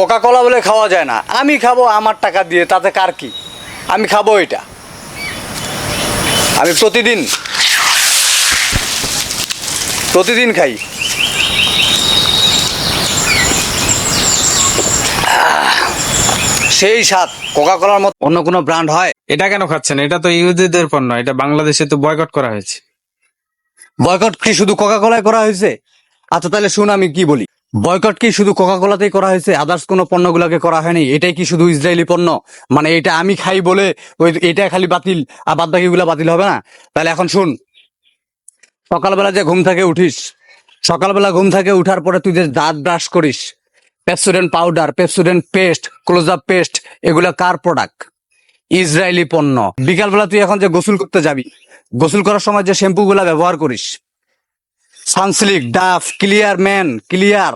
Coca কোলা বলে খাওয়া যায় না। আমি খাব আমার টাকা দিয়ে তাতে কার কি? আমি খাব এটা। আমি প্রতিদিন প্রতিদিন খাই। সেই স্বাদ কোকা কোলার মতো। অন্য কোনো ব্র্যান্ড হয়? এটা কেন খাচ্ছেন? এটা তো ইহুদিদের পণ্য এটা বাংলাদেশে তো বয়কট করা হয়েছে। বয়কট কি শুধু কোকা কোলায় করা হয়েছে? আচ্ছা তাহলে শুন আমি কি বলি? বয়কট কি শুধু কোকা কোলাতেই করা হয়েছে? আদার্স কোনো পণ্যগুলোকে করা হয়নি। এটাই কি শুধু ইসরায়েলি পণ্য? মানে এটা আমি খাই বলে ওই এটা খালি বাতিল, আর বাদ বাকিগুলো বাতিল হবে না? তাহলে এখন শুন। সকালবেলা যে ঘুম থেকে উঠিস, সকালবেলা ঘুম থেকে উঠার পরে তুই যে দাঁত ব্রাশ করিস Pepsodent powder Pepsodent paste close up paste এগুলো কার প্রোডাক্ট ইসরায়েলি পণ্য। বিকালবেলা তুই এখন যে গোসল করতে যাবি, গোসল করার সময় যে শ্যাম্পু গুলা ব্যবহার করিস Sunsilk Dove Clear Men Clear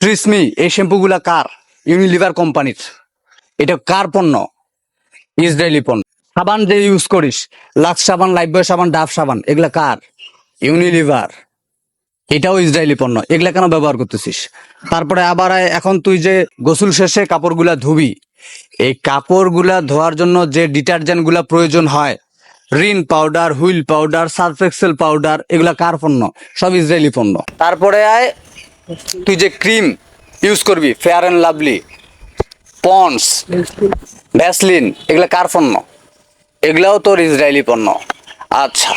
Tresemme এই শ্যাম্পুগুলা কার? ইউনিলিভার কোম্পানির এটা কার পণ্য? ইসরায়েলি পণ্য। সাবান যে ইউজ করিস লাক্স সাবান লাইফবয় সাবান ডাফ সাবান, এগুলা কার? ইউনিলিভার এটাও ইসরায়েলি পণ্য। এগুলা কেন ব্যবহার করতেছিস? তারপরে আবার এখন তুই যে গোসল শেষে কাপড়গুলা ধুবি, এই কাপড়গুলা ধোয়ার জন্য যে ডিটারজেন্টগুলা প্রয়োজন হয়, Rin powder, Wheel powder, Surf Excel powder, এগুলা কার পণ্য? সব ইসরায়েলি পণ্য। তারপরে আয় তুই যে ক্রিম ইউজ করবি, Fair and Lovely Pond's Vaseline, এগুলা কার পণ্য? এগুলাও তোর ইসরায়েলি পণ্য। আচ্ছা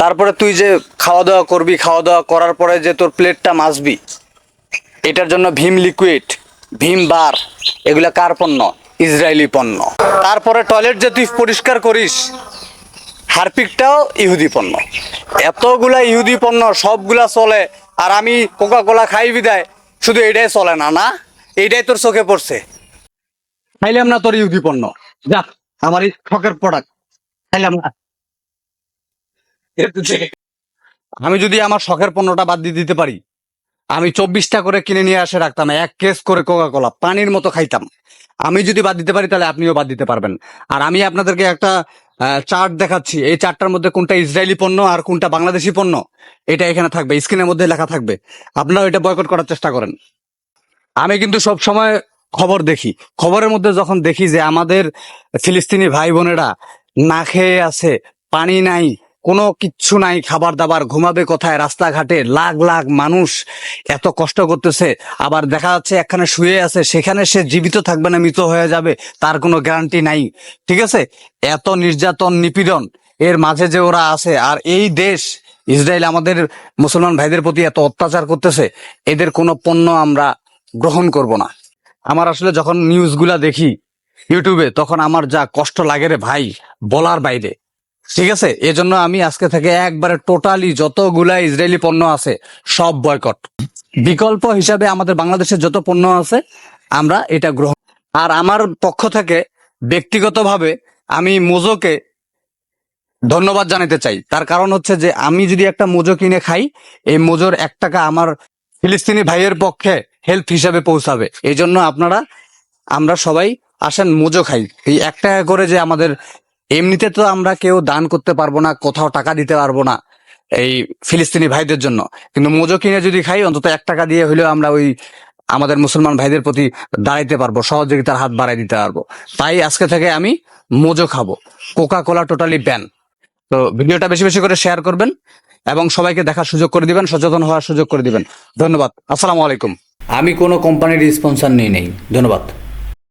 তারপরে তুই যে খাওয়া দাওয়া করবি খাওয়া দাওয়া করার পরে যে তোর প্লেটটা মাজবি এটার জন্য ভীম লিকুইড, ভীম বার, এগুলা কার পণ্য? ইসরায়েলি পণ্য। তারপরে টয়লেট যে তুই পরিষ্কার করিস, হারপিকটাও ইহুদি পণ্য। এতগুলা ইহুদি পণ্য, সবগুলা চলে আর আমি কোকা কোলা খাই বিদায়। শুধু এটাই চলে না না? এইটাই তোর চোখে পড়ছে। খাইলাম না তোর ইহুদি পণ্য। যা আমার এই শখের প্রোডাক্ট খাইলাম না। আমি যদি আমার শখের পণ্যটা বাদ দিয়ে দিতে পারি আমি চব্বিশটা করে কিনে নিয়ে আসে রাখতাম এক কেস করে কোকা কোলা পানির মতো খাইতাম। আমি যদি বাদ দিতে পারি তাহলে আপনিও বাদ দিতে পারবেন। আর আমি আপনাদেরকে একটা চার্ট দেখাচ্ছি। এই চার্টটার মধ্যে কোনটা ইসরায়েলি পণ্য আর কোনটা বাংলাদেশি পণ্য, এটা এখানে থাকবে। স্ক্রিনের মধ্যে লেখা থাকবে। আপনারা এটা বয়কট করার চেষ্টা করেন। আমি কিন্তু সব সময় খবর দেখি। খবরের মধ্যে যখন দেখি যে আমাদের ফিলিস্তিনি ভাই বোনেরা না খেয়ে আছে, পানি নাই কোনো কিচ্ছু নাই খাবার দাবার ঘুমাবে কোথায়? রাস্তাঘাটে লাখ লাখ মানুষ এত কষ্ট করতেছে। আবার দেখা যাচ্ছে একখানে শুয়ে আছে, সেখানে সে জীবিত থাকবে না, মৃত হয়ে যাবে, তার কোনো গ্যারান্টি নাই। ঠিক আছে? এত নির্যাতন, নিপীড়ন, এর মাঝে যে ওরা আছে, আর এই দেশ, ইসরায়েল আমাদের মুসলমান ভাইদের প্রতি এত অত্যাচার করতেছে, এদের কোনো পণ্য আমরা গ্রহণ করব না। আমার আসলে যখন নিউজগুলা দেখি ইউটিউবে তখন আমার যা কষ্ট লাগে রে ভাই, বলার বাইরে। ঠিক আছে? এজন্য আমি আজকে থেকে একবারে টোটালি যতগুলা ইসরায়েলি পণ্য আছে, সব বয়কট। বিকল্প হিসাবে আমাদের বাংলাদেশের যত পণ্য আছে, আমরা এটা গ্রহণ আর আমার পক্ষ থেকে ব্যক্তিগতভাবে আমি মোজোকে ধন্যবাদ জানাতে চাই। তার কারণ হচ্ছে যে, আমি যদি একটা মোজো কিনে খাই, এই মোজোর এক টাকা আমার ফিলিস্তিনি ভাইয়ের পক্ষে হেল্প হিসাবে পৌঁছাবে। এই জন্য আপনারা, আমরা সবাই আসেন মোজো খাই। এই এক টাকা করে যে আমাদের এমনিতে তো আমরা কেউ দান করতে পারব না, কোথাও টাকা দিতে পারব না এই ফিলিস্তিনি ভাইদের জন্য। কিন্তু মোজো কিনে যদি খাই, অন্তত এক টাকা দিয়ে হলেও আমরা ওই আমাদের মুসলমান ভাইদের প্রতি দাঁড়াইতে পারব, সহযোগিতার হাত বাড়াই দিতে পারব। তাই আজকে থেকে আমি মোজো খাব। Coca Cola totally ban. তো ভিডিওটা বেশি বেশি করে শেয়ার করবেন এবং সবাইকে দেখার সুযোগ করে দিবেন, সচেতন হওয়ার সুযোগ করে দিবেন। ধন্যবাদ। আসসালামু আলাইকুম। আমি কোনো কোম্পানির স্পন্সর নিয়ে নেই। ধন্যবাদ।